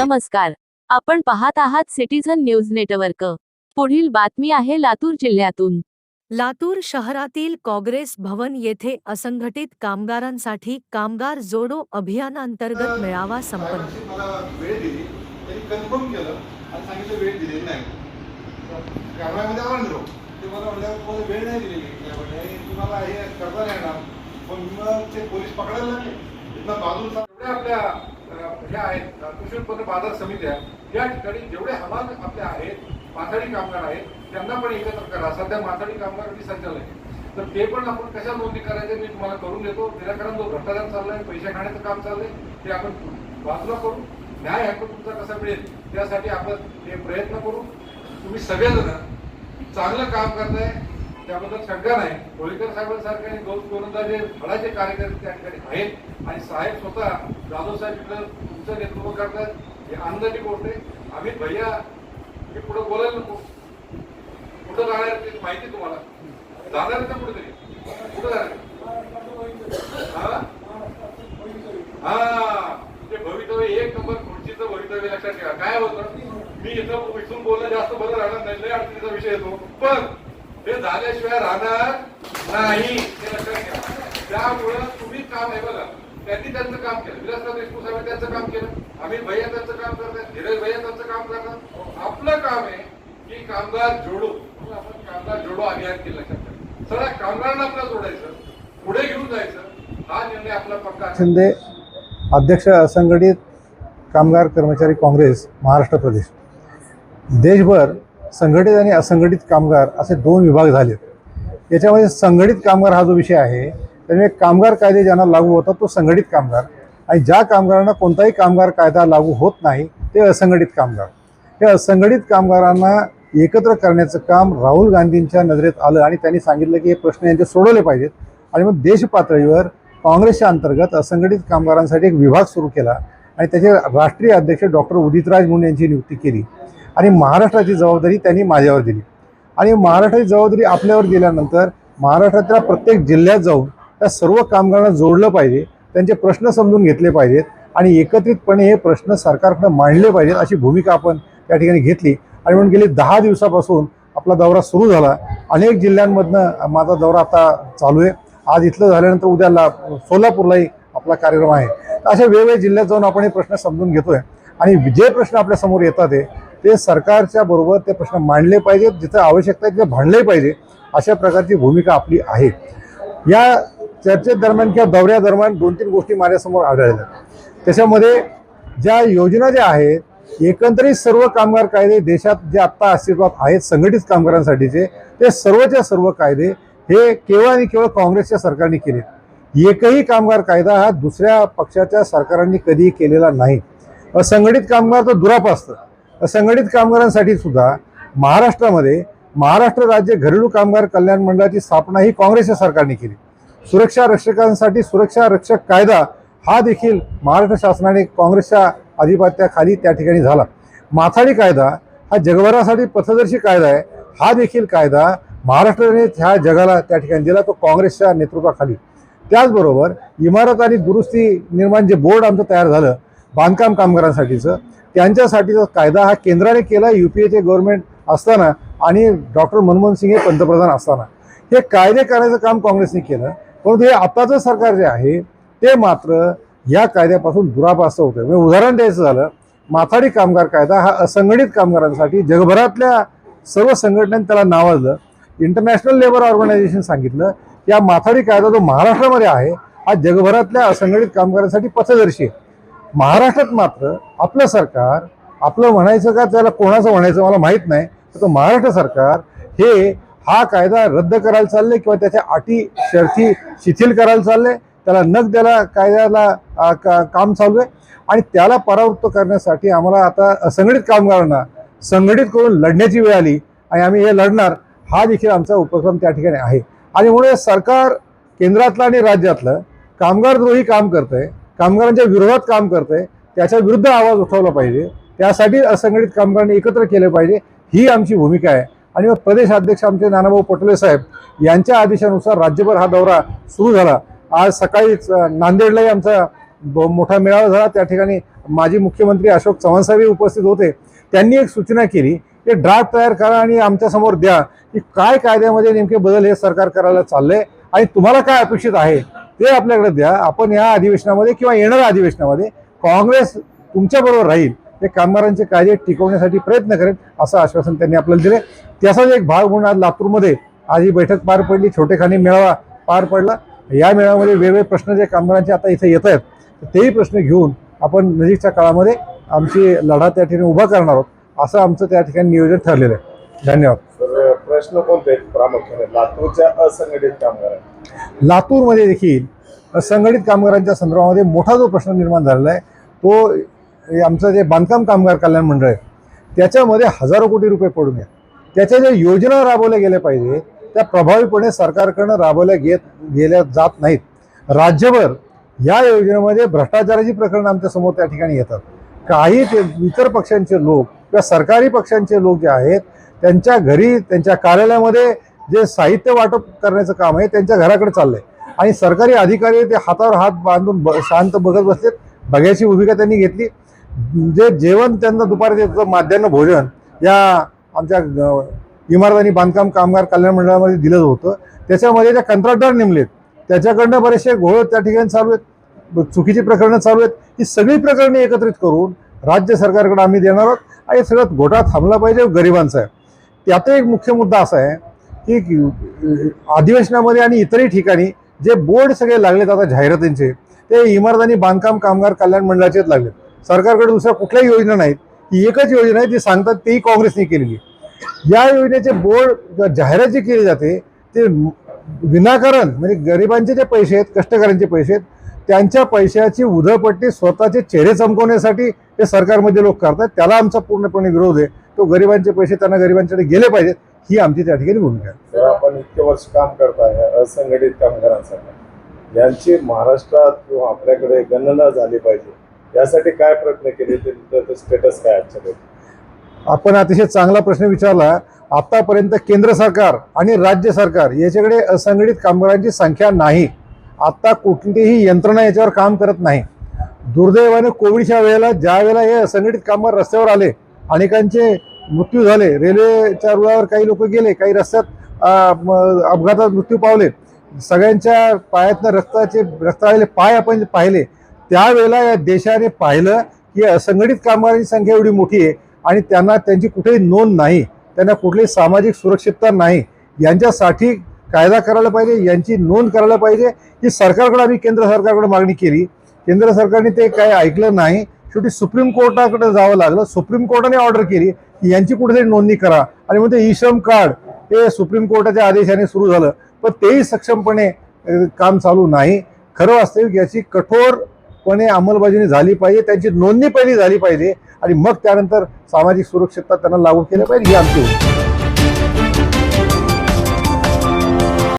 नमस्कार. आपण पाहत आहात सिटीझन न्यूज नेटवर्क. पुढील बातमी आहे लातूर जिल्ह्यातून. लातूर शहरातील काँग्रेस भवन येथे असंघटित कामगारांसाठी कामगार जोडो अभियानांतर्गत मेळावा संपन्न. बाजूला आपल्या ह्या आहेत कृषी उत्पन्न बाजार समित्या या ठिकाणी जेवढे हमाल आपल्या आहेत माथाडी कामगार आहेत त्यांना पण एकत्र करा. सध्या माथाडी कामगार मी संचालक आहे. तर ते पण आपण कशा नोंदणी करायचे मी तुम्हाला करून देतो. निराकरण जो भ्रष्टाचार चाललाय पैसे खाण्याचं काम चाललंय ते आपण बाजूला करू. न्याय हक्क तुमचा कसा मिळेल त्यासाठी आपण हे प्रयत्न करू. तुम्ही सगळेजण चांगलं काम करताय त्याबद्दल शंका नाही. होळीकर साहेबांसारखे आणि गौत गोलंदाज जे फळाचे कार्यकर्ते त्या ठिकाणी आहेत. आणि साहेब स्वतः जाधव साहेब इकडं तुमचं नेतृत्व करतात. हे आनंदाची गोष्ट आहे. भैया हे पुढं बोलायला नको. कुठं जाणार ते माहिती तुम्हाला. जाणार का कुठेतरी? कुठं जाणार हा? हा. ते भवितव्य एक नंबर खुर्चीचं भवितव्य लक्षात ठेवा. काय होतं? मी इथं इथून बोलणं जास्त बरं राहणार नाही. लय अडचणीचा विषय येतो. पण ते झाल्याशिवाय राहणार नाही. हे लक्षात घ्या. त्यामुळं तुम्ही काम आहे बघा. त्यांनी त्यांचं काम केलं. विलासराव देशमुख साहेब त्यांचं काम केलं. आम्ही भैया त्यांचं काम करतात. धीरज भैया त्यांचं काम करतात. आपलं काम आहे की कामगार जोडो. आपण कामगार जोडो अभियान केलं लक्षात सगळ्या कामगारांना आपला जोडायचं. पुढे घेऊन जायचं. हा निर्णय आपला पक्का शिंदे अध्यक्ष असंघटित कामगार कर्मचारी काँग्रेस महाराष्ट्र प्रदेश. देशभर संघटित आणि असंघटित कामगार असे दोन विभाग झालेत. याच्यामध्ये संघटित कामगार हा जो विषय आहे त्यामुळे कामगार कायदे ज्यांना लागू होतात तो संघटित कामगार. आणि ज्या कामगारांना कोणताही कामगार कायदा लागू होत नाही ते असंघटित कामगार. हे असंघटित कामगारांना एकत्र करण्याचं काम राहुल गांधींच्या नजरेत आलं आणि त्यांनी सांगितलं की हे प्रश्न यांचे सोडवले पाहिजेत. आणि मग देशपातळीवर काँग्रेसच्या अंतर्गत असंघटित कामगारांसाठी एक विभाग सुरू केला आणि त्याचे राष्ट्रीय अध्यक्ष डॉक्टर उदितराज मुंडे यांची नियुक्ती केली. आणि महाराष्ट्राची जबाबदारी त्यांनी माझ्यावर दिली. आणि महाराष्ट्राची जबाबदारी आपल्यावर दिल्यानंतर महाराष्ट्रातल्या प्रत्येक जिल्ह्यात जाऊन त्या सर्व कामगारांना जोडलं पाहिजे त्यांचे प्रश्न समजून घेतले पाहिजेत आणि एकत्रितपणे हे प्रश्न सरकारकडे मांडले पाहिजेत अशी भूमिका आपण त्या ठिकाणी घेतली. आणि म्हणून गेली दहा दिवसापासून आपला दौरा सुरू झाला. अनेक जिल्ह्यांमधनं माझा दौरा आता चालू आहे. आज इथलं झाल्यानंतर उद्याला सोलापूरलाही आपला कार्यक्रम आहे. तर अशा वेगवेगळ्या जिल्ह्यात जाऊन आपण हे प्रश्न समजून घेतोय. आणि जे प्रश्न आपल्यासमोर येतात आहे ते सरकारच्या बरोबर ते प्रश्न मांडले पाहिजेत जिथं आवश्यकता आहे तिथे भांडले पाहिजे अशा प्रकारची भूमिका आपली आहे. या चर्चेदरम्यान किंवा दौऱ्यादरम्यान दोन तीन गोष्टी माझ्यासमोर आढळल्या. त्याच्यामध्ये ज्या योजना ज्या आहेत एकंदरीत सर्व कामगार कायदे देशात जे आत्ता अस्तित्वात आहेत संघटित कामगारांसाठीचे ते सर्वच्या सर्व कायदे हे केवळ आणि केवळ काँग्रेसच्या सरकारने केले एकही कामगार कायदा हा दुसऱ्या पक्षाच्या सरकारांनी कधीही केलेला नाही. असंघटित कामगार तर दुरापास्त. असंघटित कामगारांसाठी सुद्धा महाराष्ट्रामध्ये महाराष्ट्र राज्य घरेलू कामगार कल्याण मंडळाची स्थापना ही काँग्रेसच्या सरकारने केली. सुरक्षा रक्षकांसाठी सुरक्षा रक्षक कायदा हा देखील महाराष्ट्र शासनाने काँग्रेसच्या अधिपत्याखाली त्या ठिकाणी झाला. माथाडी कायदा हा जगभरासाठी पथदर्शी कायदा आहे. हा देखील कायदा महाराष्ट्राने ह्या जगाला त्या ठिकाणी दिला तो काँग्रेसच्या नेतृत्वाखाली. त्याचबरोबर इमारत आणि दुरुस्ती निर्माण जे बोर्ड आमचं तयार झालं बांधकाम कामगारांसाठीचं. त्यांच्यासाठीचा कायदा हा केंद्राने केला यू पी एचे गव्हर्नमेंट असताना आणि डॉक्टर मनमोहन सिंग हे पंतप्रधान असताना. हे कायदे करायचं काम काँग्रेसने केलं परंतु हे आत्ताचं सरकार जे आहे ते मात्र या कायद्यापासून दुरापास्त होतं म्हणजे उदाहरण द्यायचं झालं माथाडी कामगार कायदा हा असंघटित कामगारांसाठी जगभरातल्या सर्व संघटनांनी त्याला नावाजलं. इंटरनॅशनल लेबर ऑर्गनायझेशन सांगितलं की हा माथाडी कायदा जो महाराष्ट्रामध्ये आहे हा जगभरातल्या असंघटित कामगारांसाठी पथदर्शी आहे. महाराष्ट्रात मात्र आपलं सरकार आपलं म्हणायचं का त्याला कोणाचं म्हणायचं मला माहीत नाही तर महाराष्ट्र सरकार हे हा कायदा रद्द करायला चालले किंवा त्याच्या अटी शर्थी शिथिल करायला चालले त्याला नग त्याला कायद्याला का, काम चालू आहे. आणि त्याला परावृत्त करण्यासाठी आम्हाला आता संघटित कामगारांना संघटित करून लढण्याची वेळ आली आणि आम्ही हे लढणार हा देखील आमचा उपक्रम त्या ठिकाणी आहे. आणि म्हणून सरकार केंद्रातलं आणि राज्यातलं कामगारद्रोही काम करतंय कामगारांच्या विरोधात काम करतंय त्याच्या विरुद्ध आवाज उठवला पाहिजे. त्यासाठी असंघटित कामगारांनी एकत्र केले पाहिजे ही आमची भूमिका आहे. आणि मग प्रदेश अध्यक्ष आमचे नानाभाऊ पटोले साहेब यांच्या आदेशानुसार राज्यभर हा दौरा सुरू झाला. आज सकाळीच नांदेडलाही आमचा ब- मोठा मेळावा झाला. त्या ठिकाणी माजी मुख्यमंत्री अशोक चव्हाण साहेबही उपस्थित होते. त्यांनी एक सूचना केली की ड्राफ्ट तयार करा आणि आमच्यासमोर द्या की काय कायद्यामध्ये नेमके बदल हे सरकार करायला चाललंय आणि तुम्हाला काय अपेक्षित आहे? ते आपल्याकडे द्या. आपण या अधिवेशनामध्ये किंवा येणाऱ्या अधिवेशनामध्ये काँग्रेस तुमच्याबरोबर राहील हे कामगारांचे कायदे टिकवण्यासाठी प्रयत्न करेल असं आश्वासन त्यांनी आपल्याला दिले त्याचाच एक भाग म्हणून आज लातूरमध्ये आज ही बैठक पार पडली छोटेखानी मेळावा पार पडला. या मेळाव्यामध्ये वेगवेगळे प्रश्न जे कामगारांचे आता इथे येत आहेत तेही प्रश्न घेऊन आपण नजीकच्या काळामध्ये आमची लढा त्या ठिकाणी उभा करणार आहोत असं आमचं त्या ठिकाणी नियोजन ठरलेलं आहे. धन्यवाद. प्रश्न कोणते प्रामुख्याने? लातूरच्या असंघटित कामगारांना लातूरमध्ये देखील संघटित कामगारांच्या संदर्भामध्ये मोठा जो प्रश्न निर्माण झालेला आहे तो आमचं जे बांधकाम कामगार कल्याण मंडळ आहे त्याच्यामध्ये हजारो कोटी रुपये पडून घ्या त्याच्या ज्या योजना राबवल्या गेल्या पाहिजे त्या प्रभावीपणे सरकारकडनं राबवल्या घेत गेल्या जात नाहीत. राज्यभर या योजनेमध्ये भ्रष्टाचाराची प्रकरणं आमच्यासमोर त्या ठिकाणी येतात. काही ते इतर पक्षांचे लोक किंवा सरकारी पक्षांचे लोक जे आहेत त्यांच्या घरी त्यांच्या कार्यालयामध्ये जे साहित्य वाटप करण्याचं काम आहे त्यांच्या घराकडे चाललंय. आणि सरकारी अधिकारी ते हातावर हात बांधून ब शांत बघत बसलेत. बघायची भूमिका त्यांनी घेतली. जे जेवण त्यांना दुपारी देतं माध्यान्ह भोजन या आमच्या इमारत आणि बांधकाम कामगार कल्याण मंडळामध्ये दिलं होतं. त्याच्यामध्ये ज्या कंत्राटदार नेमलेत. त्याच्याकडनं बरेचसे घोळ त्या ठिकाणी चालू आहेत. चुकीची प्रकरणं चालू आहेत. ही सगळी प्रकरणे एकत्रित करून राज्य सरकारकडे आम्ही देणार आहोत. आणि सगळ्यात घोटाळा थांबला पाहिजे गरिबांचा. आहे त्यातही एक मुख्य मुद्दा असा आहे की अधिवेशनामध्ये आणि इतरही ठिकाणी जे बोर्ड सगळे लागलेत आता जाहिरातींचे ते इमारत आणि बांधकाम कामगार कल्याण मंडळाचेच लागलेत. सरकारकडे दुसऱ्या कुठल्याही योजना नाहीत. ही एकच योजना आहे जी सांगतात तेही काँग्रेसने केलेली या योजनेचे बोर्ड जाहिरात जी केली जाते ते विनाकारण म्हणजे गरिबांचे जे पैसे आहेत कष्टकऱ्यांचे पैसे आहेत त्यांच्या पैशाची उधळपट्टी स्वतःचे चेहरे चमकवण्यासाठी हे सरकारमध्ये लोक करतात. त्याला आमचा पूर्णपणे विरोध आहे. तो गरिबांचे पैसे त्यांना गरिबांच्याकडे गेले पाहिजेत. ही आमची त्या ठिकाणी भूमिका आहे. तर आपण इतके वर्ष काम करताय असंघटित कामगारांसाठी यांची महाराष्ट्रात किंवा आपल्याकडे गणना झाली पाहिजे. यासाठी काय प्रयत्न केले? ते स्टेटस काय आजच्या date? आपण अतिशय चांगला प्रश्न विचारला. आतापर्यंत केंद्र सरकार आणि राज्य सरकार याच्याकडे असंघटित कामगारांची संख्या नाही. आता कुठलीही यंत्रणा याच्यावर काम करत नाही. दुर्दैवाने कोविडच्या वेळेला ज्या वेळेला हे असंघटित कामगार रस्त्यावर आले अनेकांचे मृत्यू झाले. रेल्वेच्या रुळावर काही लोक गेले काही रस्त्यात अपघातात मृत्यू पावले. सगळ्यांच्या पायातनं रक्ताचे रक्त आलेले पाय आपण पाहिले. त्यावेळेला या देशाने पाहिलं की असंघटित कामगारांची संख्या एवढी मोठी आहे आणि त्यांना त्यांची कुठेही नोंद नाही. त्यांना कुठलीही सामाजिक सुरक्षितता नाही. यांच्यासाठी कायदा करायला पाहिजे यांची नोंद करायला पाहिजे. ही सरकारकडे आम्ही केंद्र सरकारकडे मागणी केली. केंद्र सरकारने ते काही ऐकलं नाही. शेवटी सुप्रीम कोर्टाकडे जावं लागलं. सुप्रीम कोर्टाने ऑर्डर केली. यांची कुठेतरी नोंदणी करा. आणि मग ते ई श्रम कार्ड हे सुप्रीम कोर्टाच्या आदेशाने सुरू झालं. पण तेही सक्षमपणे काम चालू नाही. खरं वास्तविक याची कठोरपणे अंमलबजावणी झाली पाहिजे. त्यांची नोंदणी पहिली झाली पाहिजे. आणि मग त्यानंतर सामाजिक सुरक्षितता त्यांना लागू केल्या पाहिजे. ही आमची